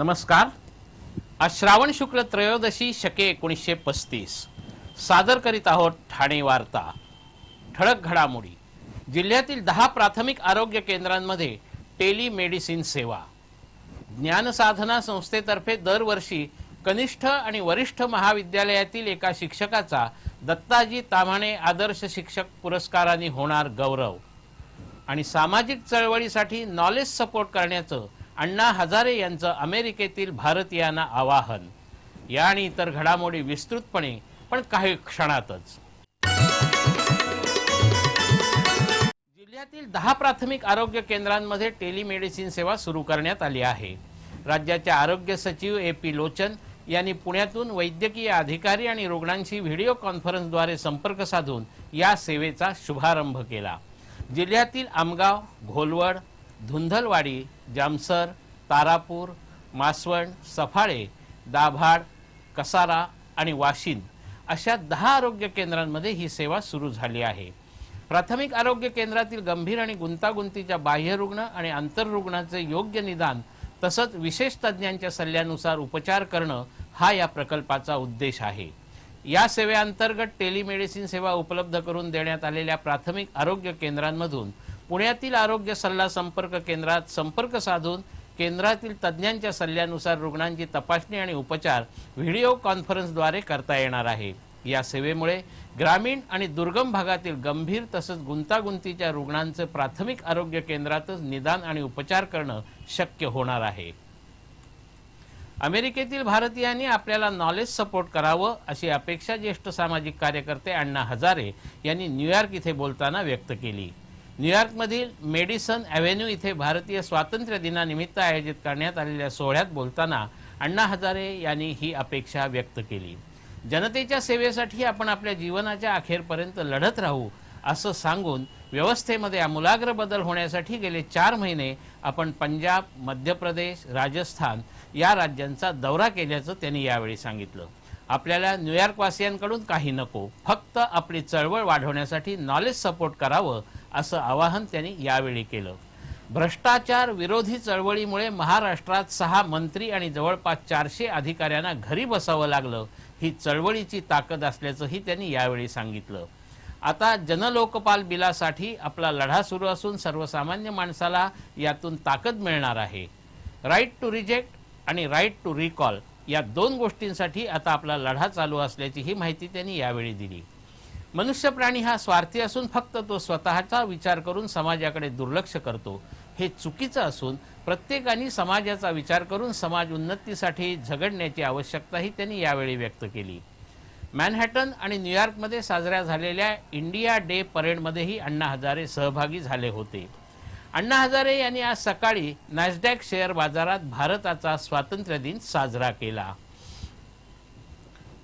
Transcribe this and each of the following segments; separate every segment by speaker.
Speaker 1: नमस्कार. आज श्रावण शुक्ल त्रयोदशी शके एकोणीसशे पस्तीस. सादर करीत आहोत ठाणे वार्ता. ठळक घडामोडी. जिल्ह्यातील दहा प्राथमिक आरोग्य केंद्रांमध्ये टेलिमेडिसिन सेवा. ज्ञानसाधना संस्थेतर्फे दरवर्षी कनिष्ठ आणि वरिष्ठ महाविद्यालयातील एका शिक्षकाचा दत्ताजी ताम्हाणे आदर्श शिक्षक पुरस्काराने होणार गौरव. आणि सामाजिक चळवळीसाठी नॉलेज सपोर्ट करण्याचं अण्णा हजारे यांचं अमेरिकेतील भारतीयांना आवाहन. या आणि इतर घडामोडी विस्तृतपणे पण काही क्षणातच. जिल्ह्यातील दहा प्राथमिक आरोग्य केंद्रांमध्ये टेलिमेडिसिन सेवा सुरू करण्यात आली आहे. राज्याचे आरोग्य सचिव ए पी लोचन यांनी पुण्यातून वैद्यकीय अधिकारी आणि रुग्णांशी व्हिडिओ कॉन्फरन्सद्वारे संपर्क साधून या सेवेचा शुभारंभ केला. जिल्ह्यातील आमगाव घोलवड धुंधलवाडी जामसर तारापूर मासवण सफाळे दाभाड कसारा आणि वाशिंद अशा दहा आरोग्य केंद्रांमध्ये ही सेवा सुरू झाली आहे. प्राथमिक आरोग्य केंद्रातील गंभीर आणि गुंतागुंतीच्या बाह्यरुग्ण आणि आंतररुग्णाचे योग्य निदान तसंच विशेष तज्ज्ञांच्या सल्ल्यानुसार उपचार करणं हा या प्रकल्पाचा उद्देश आहे. या सेवेअंतर्गत टेलिमेडिसिन सेवा उपलब्ध करून देण्यात आलेल्या प्राथमिक आरोग्य केंद्रांमधून पुण्यातील आरोग्य सल्ला संपर्क केंद्रात संपर्क साधून केंद्रातील तज्ज्ञांच्या सल्ल्यानुसार रुग्णांची तपासणी आणि उपचार व्हिडिओ कॉन्फरन्सद्वारे करता येणार आहे. या सेवेमुळे ग्रामीण आणि दुर्गम भागातील गंभीर तसंच गुंतागुंतीच्या रुग्णांचं प्राथमिक आरोग्य केंद्रातच निदान आणि उपचार करणं शक्य होणार आहे. अमेरिकेतील भारतीयांनी आपल्याला नॉलेज सपोर्ट करावं अशी अपेक्षा ज्येष्ठ सामाजिक कार्यकर्ते अण्णा हजारे यांनी न्यूयॉर्क इथे बोलताना व्यक्त केली. न्यूयॉर्कमधील मेडिसन ॲव्हेन्यू इथे भारतीय स्वातंत्र्य दिनानिमित्त आयोजित करण्यात आलेल्या सोहळ्यात बोलताना अण्णा हजारे यांनी ही अपेक्षा व्यक्त केली. जनतेच्या सेवेसाठी आपण आपल्या जीवनाच्या अखेरपर्यंत लढत राहू असं सांगून व्यवस्थेमध्ये आमूलाग्र बदल होण्यासाठी गेले चार महिने आपण पंजाब मध्य प्रदेश राजस्थान या राज्यांचा दौरा केल्याचं त्यांनी यावेळी सांगितलं. आपल्याला न्यूयॉर्कवासियांकडून काही नको. फक्त आपली चळवळ वाढवण्यासाठी नॉलेज सपोर्ट करावं असं आवाहन त्यांनी यावेळी केलं. भ्रष्टाचार विरोधी चळवळीमुळे महाराष्ट्रात सहा मंत्री आणि जवळपास चारशे अधिकाऱ्यांना घरी बसावं लागलं. ही चळवळीची ताकद असल्याचंही त्यांनी यावेळी सांगितलं. आता जनलोकपाल बिलासाठी आपला लढा सुरू असून सर्वसामान्य माणसाला यातून ताकद मिळणार आहे. राईट टू रिजेक्ट आणि राईट टू रिकॉल या दोन गोष्टींसाठी आता आपला लढा चालू असल्याची ही माहिती त्यांनी यावेळी दिली. मनुष्य प्राणी हा स्वार्थी असून फक्त तो स्वतःचा विचार करून समाजाकडे दुर्लक्ष करतो. हे चुकीचं असून प्रत्येकाने समाजाचा विचार करून समाज उन्नतीसाठी झगडण्याची आवश्यकताही त्यांनी यावेळी व्यक्त केली. मॅनहॅटन आणि न्यूयॉर्कमध्ये साजऱ्या झालेल्या इंडिया डे परेडमध्येही अण्णा हजारे सहभागी झाले होते. अण्णा हजारे यांनी आज सकाळी नॅसडॅक शेअर बाजारात भारताचा स्वातंत्र्य दिन साजरा केला.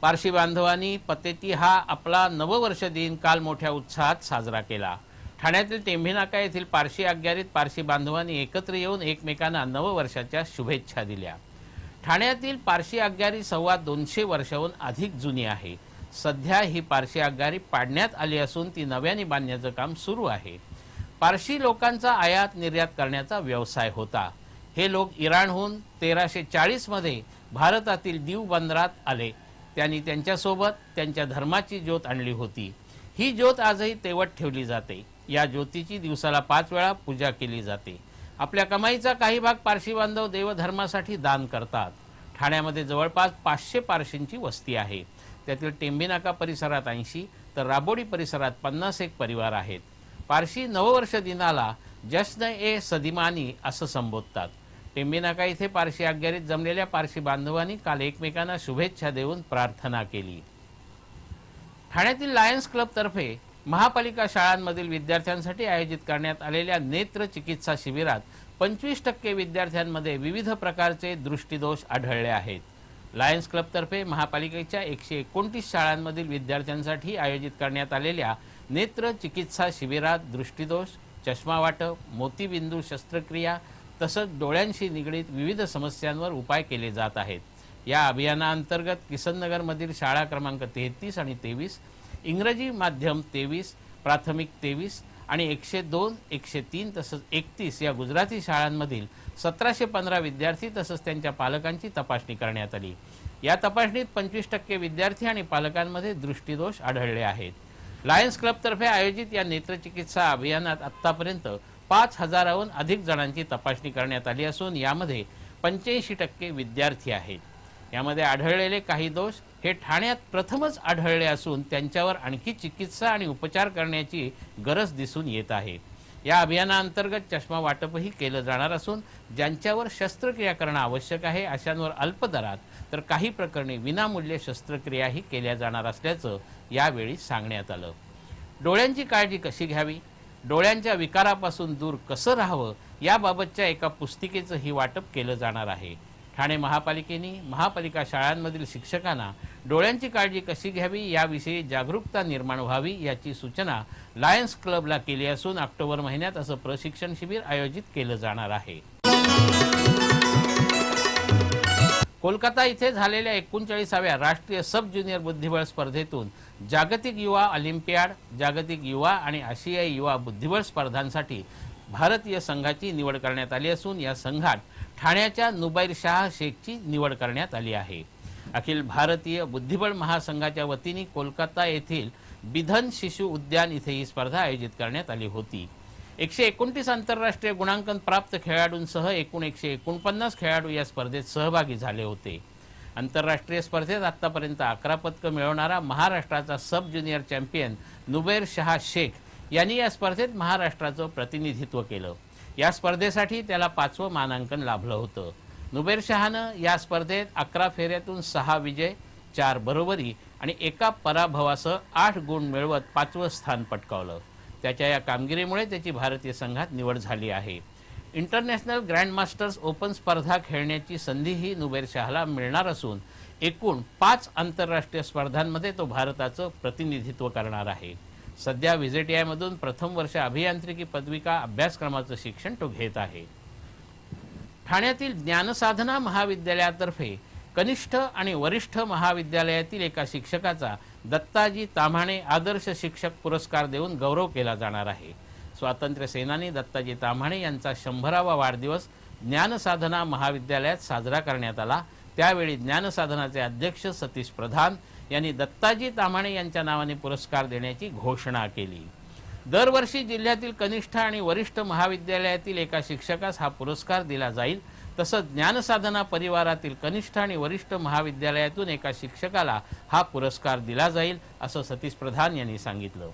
Speaker 1: पारशी बांधवांनी पतेती हा आपला नववर्ष दिन काल मोठ्या उत्साहात साजरा केला. ठाण्यातील टेंभीनाका येथील पारशी अग्यारीत पारशी बांधवांनी एकत्र येऊन एकमेकांना नववर्षाच्या शुभेच्छा दिल्या. ठाण्यातील पारशी अग्यारी सव्वा दोनशे वर्षाहून अधिक जुनी आहे. सध्या ही पारशी अग्गारी पाडण्यात आली असून ती नव्याने बांधण्याचं काम सुरू आहे. पारशी लोकांचा आयात निर्यात करण्याचा व्यवसाय होता. हे लोक इराणहून तेराशे चाळीसमध्ये भारतातील दीव बंदरात आले. त्यांनी त्यांच्यासोबत त्यांच्या धर्माची ज्योत आणली होती. ही ज्योत आजही तेवट ठेवली जाते. या ज्योतीची दिवसाला पाच वेळा पूजा केली जाते. आपल्या कमाईचा काही भाग पारशी बांधव देवधर्मासाठी दान करतात. ठाण्यामध्ये जवळपास पाचशे पारशींची वस्ती आहे. त्यातील टेंबीनाका परिसरात ऐंशी तर राबोडी परिसरात पन्नास एक परिवार आहेत. पारशी नववर्ष दिनाला जश्न ए सदिमानी असं संबोधतात. टेंबीनाका इथे पारशी अग्यारीत जमलेल्या पारशी बांधवांनी काल एकमेकांना शुभेच्छा देऊन प्रार्थना केली. ठाण्यातील लायन्स क्लबतर्फे महापालिका शाळांमधील विद्यार्थ्यांसाठी आयोजित करण्यात आलेल्या नेत्र चिकित्सा शिबिरात पंचवीस टक्के विद्यार्थ्यांमध्ये विविध प्रकारचे दृष्टिदोष आढळले आहेत. लायन्स क्लबतर्फे महापालिकेच्या एकशे एकोणतीस शाळांमधील विद्यार्थ्यांसाठी आयोजित करण्यात आलेल्या नेत्र चिकित्सा शिबिरात दृष्टीदोष चष्मा वाटप मोतीबिंदू शस्त्रक्रिया तसंच डोळ्यांशी निगडीत विविध समस्यांवर उपाय केले जात आहेत. या अभियानाअंतर्गत किसननगरमधील शाळा क्रमांक तेहतीस आणि तेवीस इंग्रजी माध्यम तेवीस प्राथमिक तेवीस आणि एकशे दोन एकशे तीन तसंच एकतीस या गुजराती शाळांमधील सतराशे पंधरा विद्यार्थी तसंच त्यांच्या पालकांची तपासणी करण्यात आली. या तपासणीत पंचवीस टक्के विद्यार्थी आणि पालकांमध्ये दृष्टीदोष आढळले आहेत. लायन्स क्लबतर्फे आयोजित या नेत्रचिकित्सा अभियानात आत्तापर्यंत पाच हजाराहून अधिक जणांची तपासणी करण्यात आली असून यामध्ये पंच्याऐंशी टक्के विद्यार्थी आहेत. यामध्ये आढळलेले काही दोष हे ठाण्यात प्रथमच आढळले असून त्यांच्यावर आणखी चिकित्सा आणि उपचार करण्याची गरज दिसून येत आहे. या अभियानाअंतर्गत चष्मा वाटपही केलं जाणार असून ज्यांच्यावर शस्त्रक्रिया करणं आवश्यक आहे अशांवर अल्पदरात तर काही प्रकरणी विनामूल्य शस्त्रक्रियाही केल्या जाणार असल्याचं यावेळी सांगण्यात आलं. डोळ्यांची काळजी कशी घ्यावी? डोळ्यांच्या विकारापासून दूर कसं राहावं? याबाबतच्या एका पुस्तिकेचंही वाटप केलं जाणार आहे. ठाणे महापालिकेने महापालिका शाळांमधील शिक्षकांना डोळ्यांची काळजी कशी घ्यावी याविषयी जागरूकता निर्माण व्हावी याची सूचना लायन्स क्लबला केली असून ऑक्टोबर महिन्यात असं प्रशिक्षण शिबिर आयोजित केलं जाणार आहे. कोलकाता इथे झालेल्या एकोणचाळीसाव्या राष्ट्रीय सब ज्युनियर बुद्धिबळ स्पर्धेतून जागतिक युवा ऑलिम्पियाड जागतिक युवा आणि आशियाई युवा बुद्धिबळ स्पर्धांसाठी भारतीय संघाची निवड करण्यात आली असून या संघात ठाण्याच्या नुबैर शाह शेखची निवड करण्यात आली आहे. अखिल भारतीय बुद्धिबळ महासंघाच्या वतीने कोलकाता येथील बिधन शिशु उद्यान इथे ही स्पर्धा आयोजित करण्यात आली होती. एकशे एकोणतीस आंतरराष्ट्रीय गुणांकन प्राप्त खेळाडूंसह एकूण एकशे एकोणपन्नास खेळाडू या स्पर्धेत सहभागी झाले होते. आंतरराष्ट्रीय स्पर्धेत आत्तापर्यंत अकरा पदकं मिळवणारा महाराष्ट्राचा sub junior champion Nubair Shah Shaikh यांनी या स्पर्धेत महाराष्ट्राचं प्रतिनिधित्व केलं. या स्पर्धेसाठी त्याला पाचवं मानांकन लाभलं होतं. नुबेर शहानं या स्पर्धेत अकरा फेऱ्यातून सहा विजय चार बरोबरी आणि एका पराभवासह आठ गुण मिळवत पाचवं स्थान पटकावलं. त्याच्या या कामगिरीमुळे त्याची भारतीय संघात निवड झाली आहे. इंटरनॅशनल ग्रँडमास्टर्स ओपन स्पर्धा खेळण्याची संधीही नुबेर शहाला मिळणार असून एकूण पाच आंतरराष्ट्रीय स्पर्धांमध्ये तो भारताचं प्रतिनिधित्व करणार आहे. सध्या व्हिजेटीआयमधून प्रथम वर्ष अभियांत्रिकी पदविका अभ्यासक्रमाचं शिक्षण तो घेत आहे. ठाण्यातील ज्ञानसाधना महाविद्यालयातर्फे कनिष्ठ आणि वरिष्ठ महाविद्यालयातील एका शिक्षकाचा दत्ताजी ताम्हाणे आदर्श शिक्षक पुरस्कार देऊन गौरव केला जाणार आहे. स्वातंत्र्य सेनानी दत्ताजी ताम्हाणे यांचा शंभरावा वाढदिवस ज्ञानसाधना महाविद्यालयात साजरा करण्यात आला. त्यावेळी ज्ञानसाधनाचे अध्यक्ष सतीश प्रधान यांनी दत्ताजी ताम्हाणे यांच्या नावाने पुरस्कार देण्याची घोषणा केली. दरवर्षी जिल्ह्यातील कनिष्ठ आणि वरिष्ठ महाविद्यालयातील एका शिक्षकास हा पुरस्कार दिला जाईल. तसंच ज्ञानसाधना परिवारातील कनिष्ठ आणि वरिष्ठ महाविद्यालयातून एका शिक्षकाला हा पुरस्कार दिला जाईल असं सतीश प्रधान यांनी सांगितलं.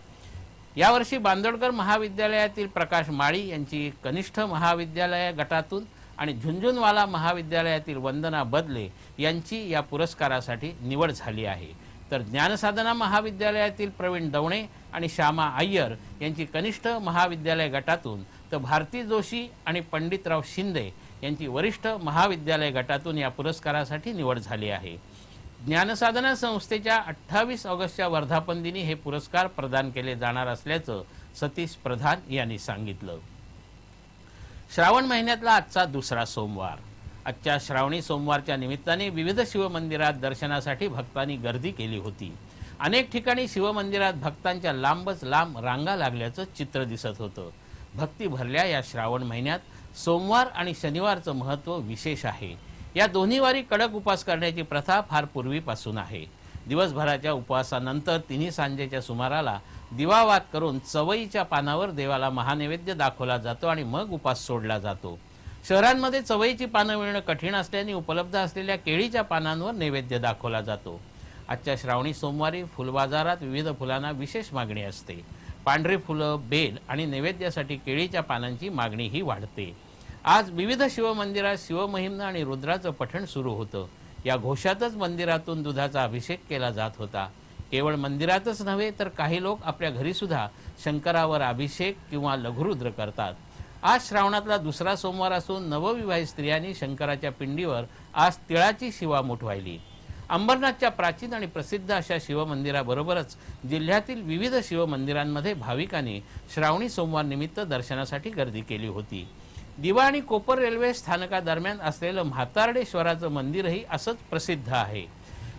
Speaker 1: यावर्षी बांदोडकर महाविद्यालयातील प्रकाश माळी यांची कनिष्ठ महाविद्यालय गटातून आणि झुंझुनवाला महाविद्यालयातील वंदना बदले यांची या पुरस्कारासाठी निवड झाली आहे. तर ज्ञानसाधना महाविद्यालयातील प्रवीण दवणे आणि श्यामा अय्यर यांची कनिष्ठ महाविद्यालय गटातून तर भारती जोशी आणि पंडितराव शिंदे यांची वरिष्ठ महाविद्यालय गटातून या पुरस्कारासाठी निवड झाली आहे. ज्ञानसाधना संस्थेच्या अठ्ठावीस ऑगस्टच्या वर्धापन दिनी हे पुरस्कार प्रदान केले जाणार असल्याचं सतीश प्रधान यांनी सांगितलं. श्रावण महिन्यातला आजचा दुसरा सोमवार. आजच्या श्रावणी सोमवारच्या निमित्ताने विविध शिवमंदिरात दर्शनासाठी भक्तांनी गर्दी केली होती. अनेक ठिकाणी शिवमंदिरात भक्तांच्या लांबच लांब रांगा लागल्याचं चित्र दिसत होतं. भक्ती भरल्या या श्रावण महिन्यात सोमवार आणि शनिवारचं महत्त्व विशेष आहे. या दोन्ही वारी कडक उपवास करण्याची प्रथा फार पूर्वीपासून आहे. दिवसभराच्या उपवासानंतर तिन्ही सांजेच्या सुमाराला दिवावात करून चवईच्या पानावर देवाला महानैवेद्य दाखवला जातो आणि मग उपास सोडला जातो. शहरांमध्ये चवईची पानं मिळणं कठीण असल्याने उपलब्ध असलेल्या केळीच्या पानांवर नैवेद्य दाखवला जातो. आजच्या श्रावणी सोमवारी फुलबाजारात विविध फुलांना विशेष मागणी असते. पांढरी फुलं बेल आणि नैवेद्यासाठी केळीच्या पानांची मागणीही वाढते. आज विविध शिवमंदिरात शिवमहिम्न आणि रुद्राचं पठण सुरू होतं. या घोषातच मंदिरातून दुधाचा अभिषेक केला जात होता. केवळ मंदिरातच नव्हे तर काही लोक आपल्या घरीसुद्धा शंकरावर अभिषेक किंवा लघुरुद्र करतात. आज श्रावणातला दुसरा सोमवार असून नवविवाहित स्त्रियांनी शंकराच्या पिंडीवर आज तिळाची शिवा वाहिली अंबरनाथच्या प्राचीन आणि प्रसिद्ध अशा शिवमंदिराबरोबरच जिल्ह्यातील विविध शिवमंदिरांमध्ये भाविकांनी श्रावणी सोमवार निमित्त दर्शनासाठी गर्दी केली होती. दिवा आणि कोपर रेल्वे स्थानकादरम्यान असलेलं म्हातार्डेश्वराचं मंदिरही असंच प्रसिद्ध आहे.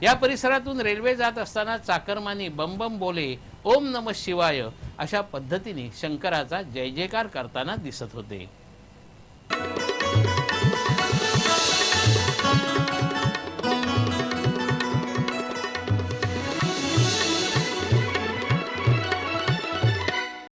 Speaker 1: या परिसरातून रेल्वे जात असताना चाकरमानी बंबम बोले ओम नम शिवाय अशा पद्धतीने शंकराचा जय जयकार करताना दिसत होते.